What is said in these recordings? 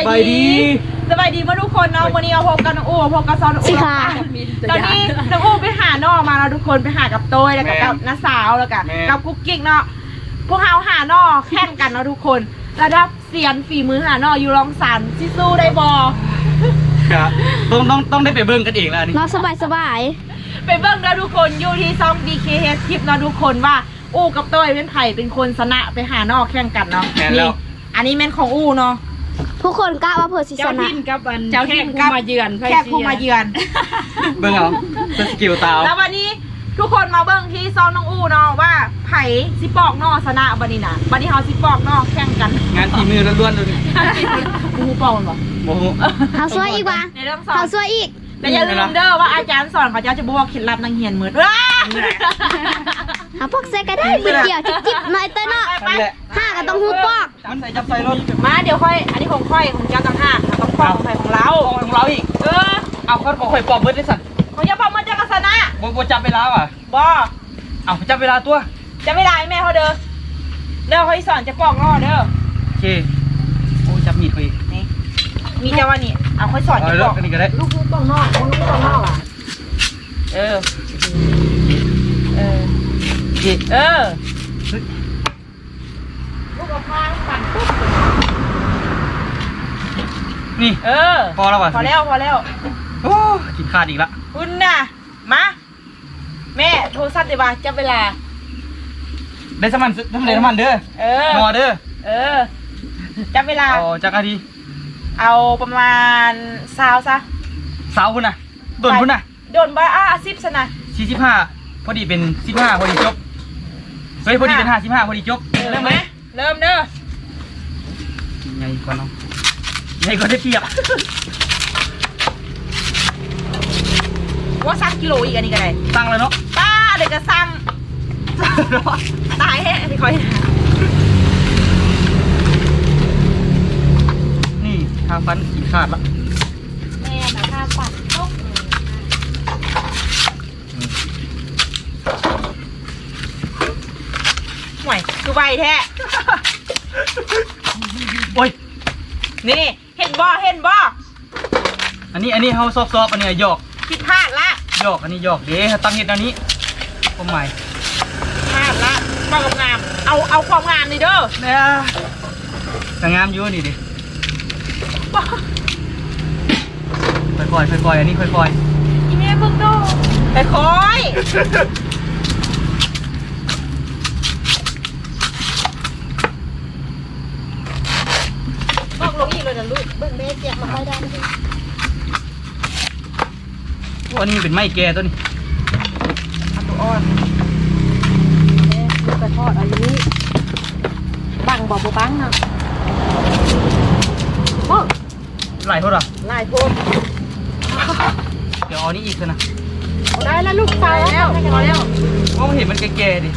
ายสบายดี ดีสบายดีมาทุกคนเนาะวันนี้เอาพบกันน้องอูพบกับซอนน้องอูสิค่ะ ตอนนี้น้องอูไปหาน้อมาแล้วทุกคนไปหากับโต้ยแล้วก็กับน้าสาวแล้วก็แม่ กับกุ๊กกิ๊กเนาะพวกเราหาน้อแข่งกันเนาะทุกคน ระดับเซียนฝีมือหาน้ออยู่รองสันซิสู้ได้บอครับต้องต้องต้องได้ไปเบิ่งกันเองแล้วอันนี่นอนสบายสบายไปเบิ่งแล้วทุกคนอยู่ที่ซ่อง DKH คลิปเนาะทุกคนว่าอูกับโต้ยเป็นไผ่เป็นคนชนะไปหาน้อแข่งกันเนาะนี่อันนี้แม่นของอูเนาะ ทุกคนกล้าว่าเพอร์ซิชเจ้านะ ทินกับอันเจ้าถิ่นแขกับผู้มาเยือนไพ่แขกผู้มาเยือน เบิ่งเอาเป็นสกิลตาวแล้ววันนี้ทุกคนมาเบิ่งที่ซองน้องอูเนาะว่าไผ่สิปอกนอชนะบันนี้นะบันนี้เฮาสิปอกนอแข่งกันงานทีมือล้วนๆเลยอูปอกมันบ่โอ้โห เขาช่วยอีกวะในเรื่องสอเขานช่วยอีก แต่อย่าลืมเด้อว่าอาจารย์สอนเขาจะจะบอกเคล็ดลับนางเฮียนเหมือน ว้าหาพวกเซก็ได้บิดเดียวจิบจิบหน่อยเต้นเนาะไปนั่นแหละห้าก็ต้องหูปอกมันใส่จับใส่รถๆมาเดี๋ยวค่อย อันนี้ของค่อยของเจ้าต่างหากแล้วก็ปอกของไผ่ของเราเอาของเราอีก เออ เอาเขาบอกข่อยปอบเบิดได้สั่นของเจ้าปอกมันจะกษณะบ่บ่จับเวลาว่ะบ่เอาจับเวลาตัวจะไม่ได้แม่เขาเด้อเด้อค่อยสอนจะปอกนอเด้อโอเคโอ้จับมีดเขาอีกนี่มีเจ้าว่านี่เอาค่อยสอนเอาจะเลิปกอกกันนี่ก็ได้ลูกลูกต้องนอกลูกต้องนอกอะเออเออ โอเคเออลูกเอาพาปั่นปุ๊บนี่เออ พอแล้วว่ะพอแล้วพอแล้วโอ้กินขาดอีกละคุณน่ะมาแม่โทรศัพท์ดีบ่าจับเวลาได้สมันน้ำเลยน้ำมันเด้อเออนัวเด้อเออจับเวลาเอาจักรนาทีเอาประมาณซาวซะสาวพุ่นน่ะโดนพุ่นน่ะโดนบ้าอะสิบสนะสี่สิบห้าพอดีเป็นสิบห้าพอดีจบ เฮ้ยพอดีเป็นห้าสิบห้าพอดีจบเริ่มไหมเริ่มเด้อไงก่อนเนาะไงก่อนได้เปรียบว่าสั่งกิโลอีกอันนี้ก็ได้ตั้งแล้วเนาะป้าเดี๋ยวจะสั่งตายแฮะที่คอยนี่ทางฟันขีดขาดละ แม่แต่ถ้าปั่นตกห่ วยคือใบแท้โอ้ย นี่เห็นบ่เห็นบ่อันนี้อันนี้เขาซอฟๆอันนี้หยอกผิดพลาดละหยอกอันนี้หยอกเด้เขาตั้งเห็ดอันนี้ผมหมายพลาดละความงาม เอาเอาความงามนี่เด้อเนี่ยแต่งามอยู่นี่ดิค่อยๆค่อยๆอันนี้ค่อยอีเมลเพิ่งดูไปคอยบอกลงอีกเลยนะลูกเบิ่งแม่เจ็บมาค่อยได้นะพี่ๆโอ้อันนี้เป็นไม้แก่ตัวนี้เอาตัวอ่อนไปทอดอันนี้บังบอกบ่บังนะโอ้ไหลเท่าไหร่ลายโพดเดี๋ยวเอาอันนี้อีกเถอะนะได้แล้วลูกตายแล้วพอแล้วเพราะมันเห็นมันแก่ๆดิ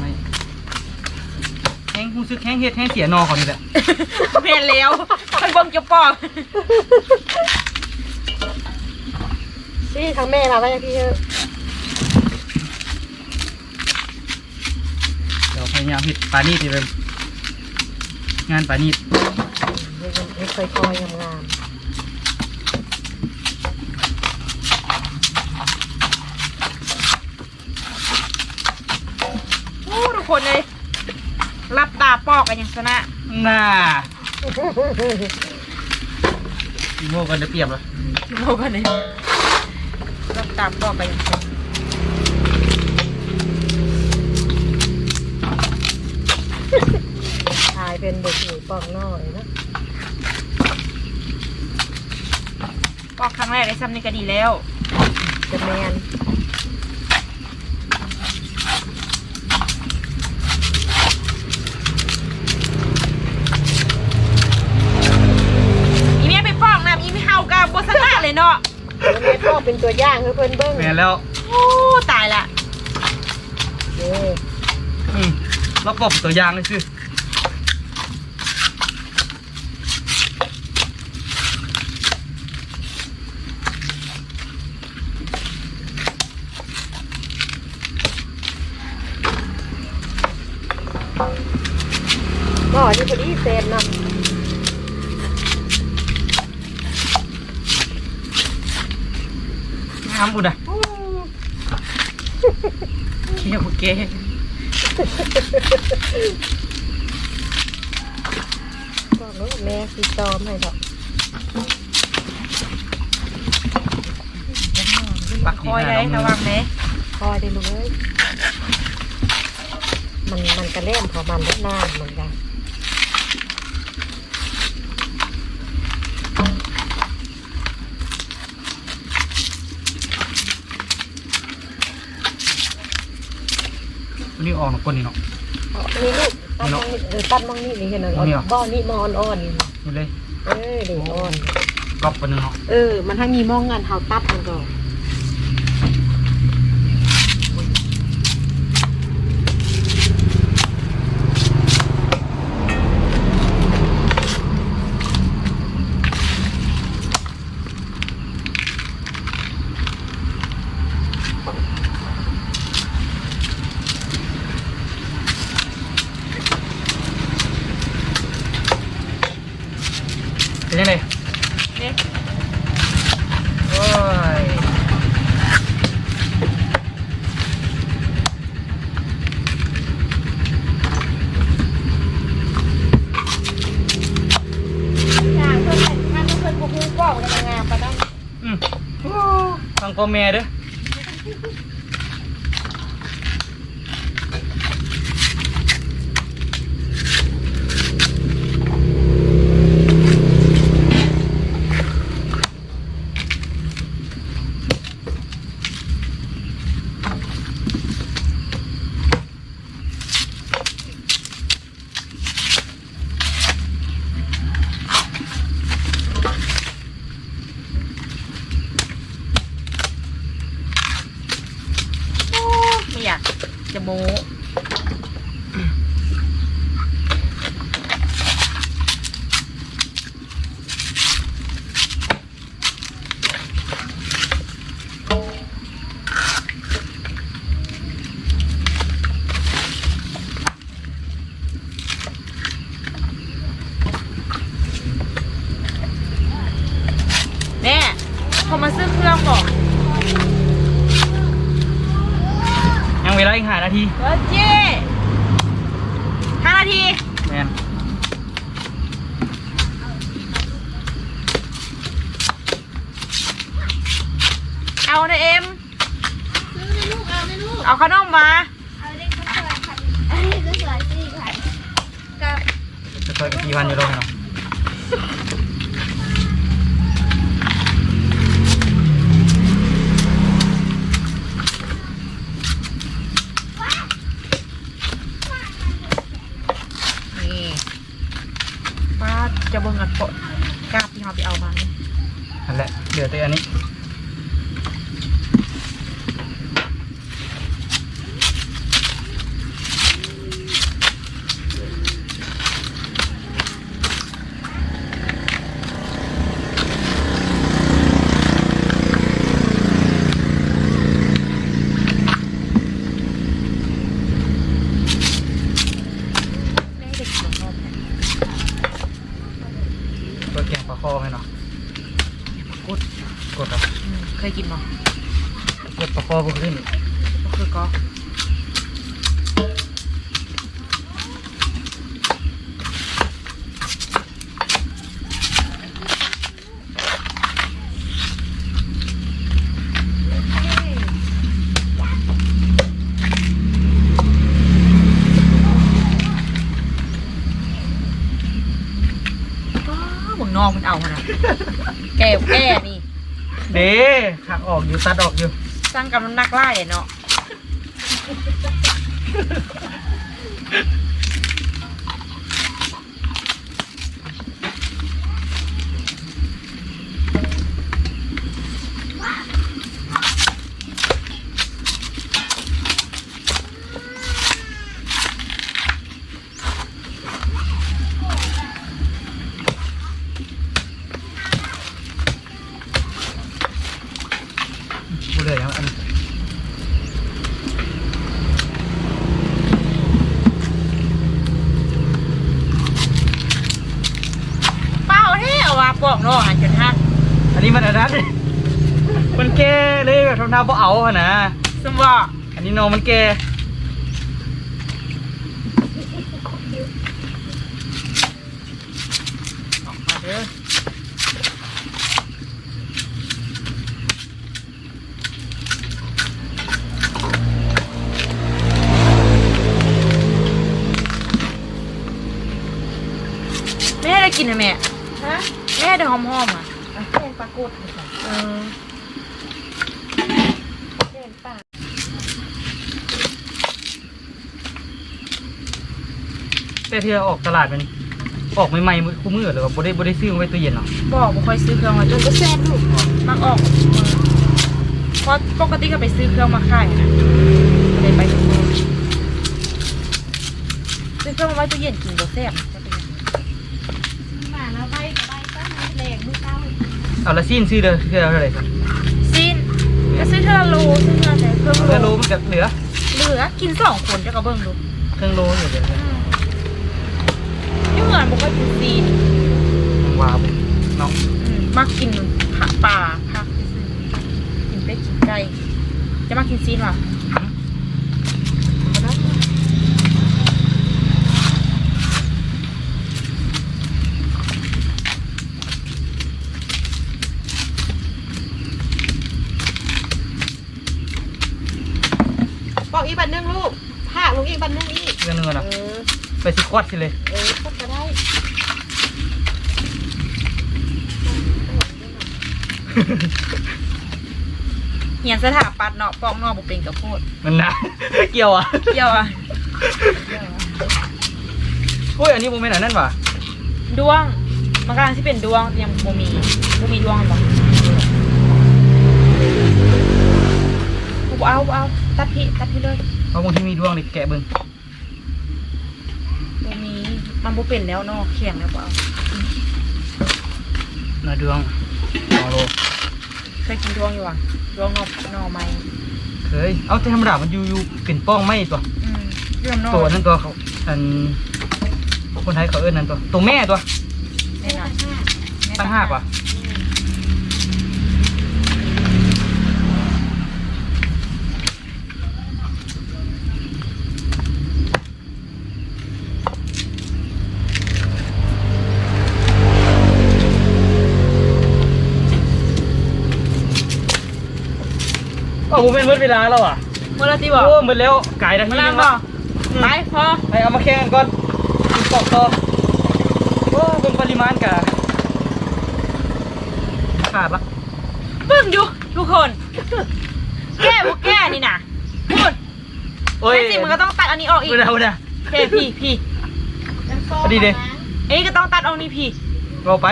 ไม่แห้ง รู้สึกแห้งเห็ดแห้งเสียนอเขานี่แหละเพลแล้วค่อยเบิ่งจะปอกพี่ทางแม่มาไว้ยังพี่เออเดี๋ยวพยายามเห็ดปลานีดดีเลยงานปลานีดค่อยๆงามโอ้ทุกคนเลย รับตาปอกกันอย่างชนะน่าอีโม่กันได้เปรียบเลยโลกันเลยรับตาปอกกันอย่างชนะๆถ่ายเป็นเด็กหนูปองน้อยนะปอกครั้งแรกได้ซ้ำนี่ก็ดีแล้วจะแมน เป็นตัวอย่างให้เพื่อนเบิ้งแม่นแล้วโอ้ตายละเด้ออืมเราปอบตัวอย่างเลยคือ น้ำบุญอะเกี่ยวเก๋บอกลูกแม่สิตอมให้ดอกปักคอยได้ระวังเด้คอยได้ลูกเอ้ยมันมันกระเล่มพอมันได้นานเหมือนกัน วันนี้ออกหนคนนี่เนาะเอาอันนี้ลูกตัดมองนี่เออตัดมองนี่นี่เห็นไหมเอาเนี่ยบ่อนี่มอนอ่อนนี่นี่เลยเออเดี๋ยวอ่อนกรอบปนนึงเนาะ เออ มันถ้ามีมองงานเฮาตัดมันก็ ฟังพ่อแม่เด้อ ไม่อยากจะโม้แม่ เขามาซื้อเครื่องบอกยังเวลาอีกห้านาทีเออเจ๊ห้านาทีแมนเอานะเอ็มเอาขนมมาจะต่อยกี่วันอยู่แล้วเนาะ นี่ป้า จะเบิ่งอัดปดกราบที่เราไปเอามานั่นแหละเหลือแต่อันนี้ แม่เด็กหลงนมเนี่ย ตัวแกงปลา คอให้เนาะกดกดเอะอืมเคยกินมั้งกดปลาคอบุกขึ้นก็คือก็อ้าวเมืองนอกมันเอาขนาด แก้วแก้นี่เด้ขักออกอยู่ตัดออกอยู่สร้างกำลังนักไล่เนาะ พูดเลยครับอัน เป้าเท่อะว่ะปอกนอกหันจนหักอันนี้มันอันนั้นดิมันแก่เลยแบบทำท่าบ่เอาหะนะสมว่าอันนี้น้องมันแก่ออกมาเด้อแม่ได้กินไหมแม่ฮะ แม่ได้หอมๆอะแกงปลากุดนี่ค่ะเออแกงปลาแต่ที่เราออกตลาดมันออกใหม่ๆมื้อคู่มือหรือว่าบ่ได้บ่ได้ซื้อไว้ตู้เย็นเนาะบอกบ่ค่อยซื้อเครื่องมาจนก็แซ่บลูกมักออกมือเพราะปกติก็ไปซื้อเครื่องมาขายนะเลยไปทุกมื้อซื้อเครื่องมาไว้ตู้เย็นกินบ่แซ่บจะเป็นยังไง มาแล้วใบกับใบก็ไม่แรงมือเก้า เอาละซีนซื้อเด้อซื้อเท่าไหร่ครับซีนก็ซื้อเท่าละโลซื้อเท่าละเครื่องเพื่อโลรู้มันก็เหลือ เหลือกินสองคนจะก็เบิ่งดูเครื่องโลอยู่เดี๋ยวนี้นี่เหมือนบ่ค่อยกินซีนว้าวเนาะอืมมักกินผักป่าผักซื่อๆกินเป็ดกินไก่จะมากินซีนว่ะ อกอีกบันหนึงลูกผ้าลงอีกบันหนึงอีกเรื่องนึงอะเอเนาะอ ไปสิควอดสิเลยเออก็จะได้เหียนสถาปัตย์เนาะปอกนอกบ่เป็นกับโพดมันนะ เกี่ยวอะเกี่ยวอะโอ้ยอันนี้โมเมนต์อันนั้นว่ะดวง มันกำลังที่เป็นดวงยังบ่มีบ่มีดวงบ่บ่เอาบ่เอา ตัดพี่ตัดพี่เลยเพราะบางทีมีดวงนี่แกะเบิ่งบ่มีมันบ่เป็นแล้วเนาะเขียงแล้วบ่เอาเนื้อดวงสองโลเคยกินดวงอยู่อะดวงนอกนอไม้เคยเอาแต่ธรรมดามันอยู่อยู่เป็นป้องไม่ตัวอืมเรื่องนอกตัวนั้นตัวเขาอันคนไทยเขาเอิ้นนั่นตัวตัวแม่ตัวแน่นอนตั้งห้ากว่ะ โอ้โหเป็นเมื่อเวลาแล้วอะเมื่อไรที่บอกโอ้หมดแล้วไก่นาทีมานึล่างงบอละกไปพอไปเอามาแข่งกันก่อนกินปอกต่อโอ้เป็นปริมาณกะขาดละเบิ่งอยู่ทุกคน แก้บ่แก้นี่น่ะพูดโอ้ยไม่สิมันก็ต้องตัดอันนี้ออกอีกเอาเดี๋ยวเอาเดี๋ยวเฮ้พี่พี่พอดีเด้อันนี้ก็ต้องตัดออกนี่พี่เอาไป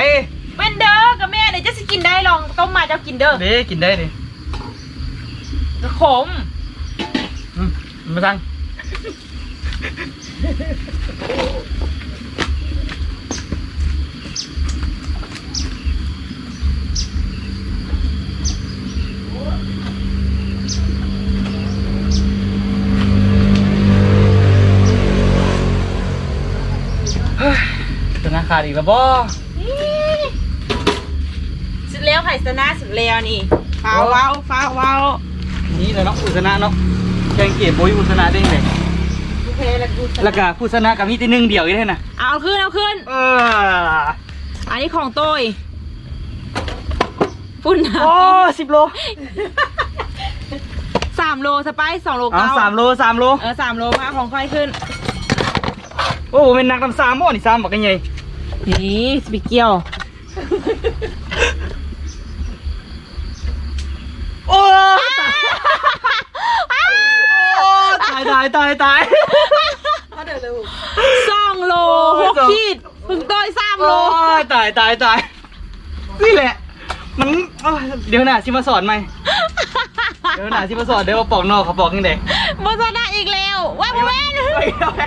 เป็นเด้อกับแม่เดี๋ยวจะสิกินได้ลองต้มมาเจ้ากินเด้อเด้กินได้ดิ จะขมอืมมาสั่งเฮ้ยธนาคารอีกแล้วบ่สุดแล้วไผ่สนะสุดแล้วนี่ฟ้าวเว้าฟ้าวเว้านี่ เลยเนาะอุสนะเนาะแกงเกียบโบยอุสนะได้ไงกูเพลแล้วกูแล้วก็ผู้ชนะกับมีแต่หนึ่งเดียวอีกเท่านะเอาขึ้นเอาขึ้น เอออันนี้ของโต้ยฝุ่นโอ้สิบโลสามโลสไปซ์สองโลอ๋อเก้าสามโลสามโล เออสามโลพระของค่อยขึ้น โอ้เป็นนักดำสามบ่นี่สามบอกกันไงนี่สปิเกียว โอ้ตายตายตายตายเขาเดินเลยสองโลโอ้หยกขีดพึ่งโต้ยสามโล โอ้ยตายตายตายนี่แหละ มันโอ้ยเดี๋ยวหน่าชิมาสอนไหมเดี๋ยวหน่าชิมาสอนเดี๋ยวว่าปอกนอกเขาปอกยังไงบอสนะอีกแล้วว่าบ่แม่นไปเอาไป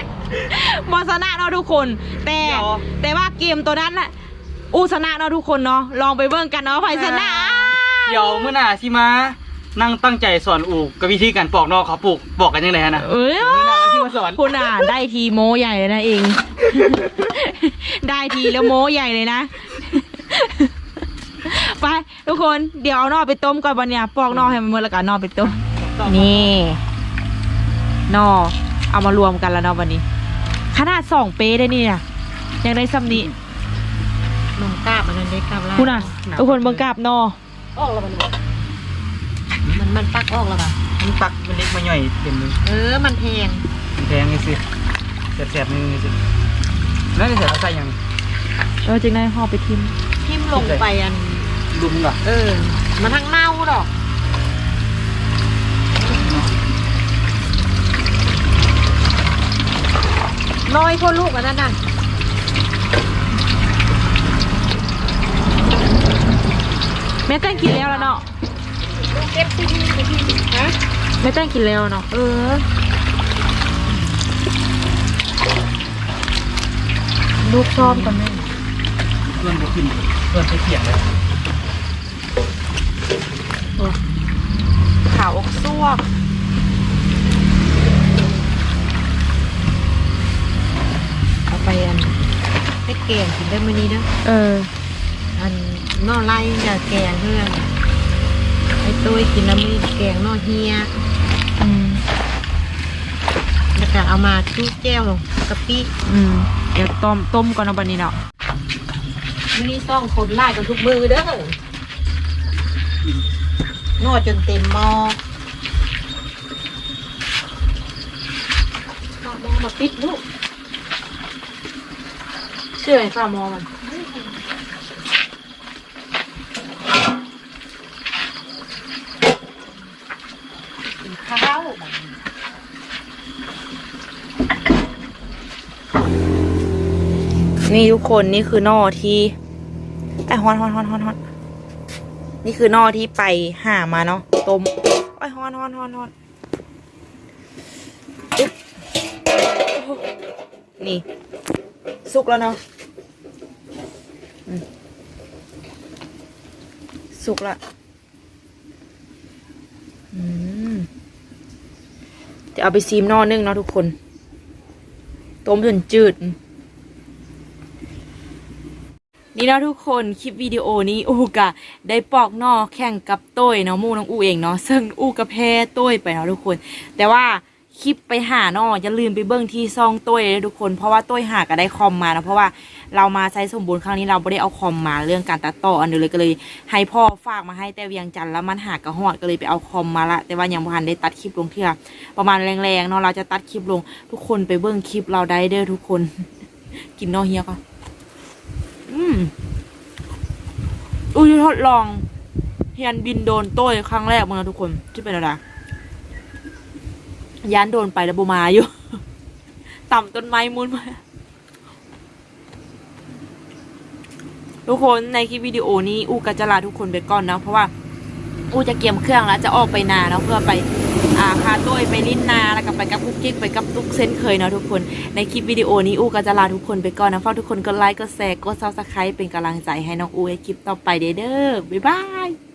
บอสนะเนาะทุกคน แต่เดี๋ยว แต่ว่าเกมตัวนั้นน่ะอูชนะเนาะทุกคนเนาะลองไปเบิ่งกันเนาะไผชนะ เดี๋ยวเมื่อหน่าชิมา นั่งตั้งใจสอนอูกกับวิธีการปอกนอกเขาปลูกบอกกันยังไงฮะนะเอ้ยนี่นะที่มาสอนคุณอะได้ทีโมใหญ่เลยนะเอง ได้ทีแล้วโมใหญ่เลยนะ ไปทุกคนเดี๋ยวเอานอไปต้มก่อนวันเนี้ยปอกนอให้มันเมื่อแล้วกันนอไปต้มนี่นอเอามารวมกันแล้วเนาะวันนี้ ขนาดสองเป๊ได้นี่เนี่ยยังได้ซ้ำนี้นมกราบอันนั้นได้กราบแล้วคุณน่ะทุกคนเบิ่งกราบนอออกแล้วมัน มันมันปักออกแล้วป่ะมันปักมันเล็กมาหน่อยเต็มเลยเออ มันแพงมันแพงไงสิแสบๆนึงไงสิแล้วจะใส่เอาใส่ยังเออจึงได้ห่อไปทิมทิ่มลงไปอันลุมเหรอเออ มันทั้งเน่าดอกน้อยคนลูกอันนั้นน่ะแม่แต้งกินแล้วแล้วเนาะ เก็บที่นี่ที่นี่ฮะแม่แต้งกินแล้วเนาะเออลูกชอบกันไหมเพื่อนบุกินเพื่อนไปเขียงเลยขาวอกซวกเอาไปอันให้แกงกินได้มื้อนี้เด้อเออ อันนอไล่จะแกงเพื่อนไอ้ ตุ้ยกินแล้วมีแกงนอเฮียอืมแล้วก็เอามาทุกแก้วลงกะปิอืมเดี๋ยวต้มต้มก่อนเนาะบันนี้เนาะมื้อนี้ซ่องคนไล่กันทุกมือเด้อนอจนเต็มหม้อเอาหม้อมาปิดลูกเชื่อไอ้ฟ้ามอมัน นี่ทุกคนนี่คือนอที่ไอ้ฮอนฮอนฮอนฮอนฮอนนี่คือนอที่ไปหามาเนาะต้มไอ้ฮอนฮอนฮอนฮอนนี่ สุกแล้วเนาะสุกละอืม เดี๋ยวเอาไปซีมนอนึ่งเนาะทุกคน ต้มจนจืด นี่เนาะทุกคนคลิปวิดีโอนี้อูกะได้ปอกนอแข่งกับต้ยเนาะมู่น้องอูเองเนาะซึ่งอูกะแพ้ต้ยไปเนาะทุกคน แต่ว่าคลิปไปหานาะอย่าลืมไปเบิ่งที่ซองต้ยเลยทุกคน เพราะว่าต้ยหาก็ได้คอมมาเนาะเพราะว่า เรามาใช้สมบูรณ์ครั้งนี้เราไม่ได้เอาคอมมาเรื่องการตัดต่ออันเดียวเลยก็เลย ให้พ่อฝากมาให้แต่เวียงจันทร์แล้วมันหากระหอดก็เลยไปเอาคอมมาละ แต่ว่ายังบ่ทันได้ตัดคลิปลงเทื่อประมาณแรงๆเนาะเราจะตัดคลิปลงทุกคนไปเบิ่งคลิปเราได้เด้อทุกคน กินนอเฮียก่อนอืมอุ้ยทดลองเฮียนบินโดนโต้ยครั้งแรกมึงนะทุกคนที่เป็นอะไรยานโดนไปแล้วบูมาอยู่ ต่ำต้นไม้มุนมา ทุกคนในคลิปวิดีโอนี้อูก็จะลาทุกคนไปก่อนเนาะเพราะว่าอูจะเกียมเครื่องแล้วจะออกไปนาเนาะเพื่อไปอ่าคาต้ยไปลิ้นนาแล้วก็ไปกับคุกกิ๊กไปกับทุกเส้นเคยเนาะทุกคนในคลิปวิดีโอนี้อูก็จะลาทุกคนไปก่อนนะฝากทุกคนกดไลค์กดแชร์กดซับสไครป์เป็นกำลังใจให้น้องอูในคลิปต่อไปเด้อเด้อบ๊ายบาย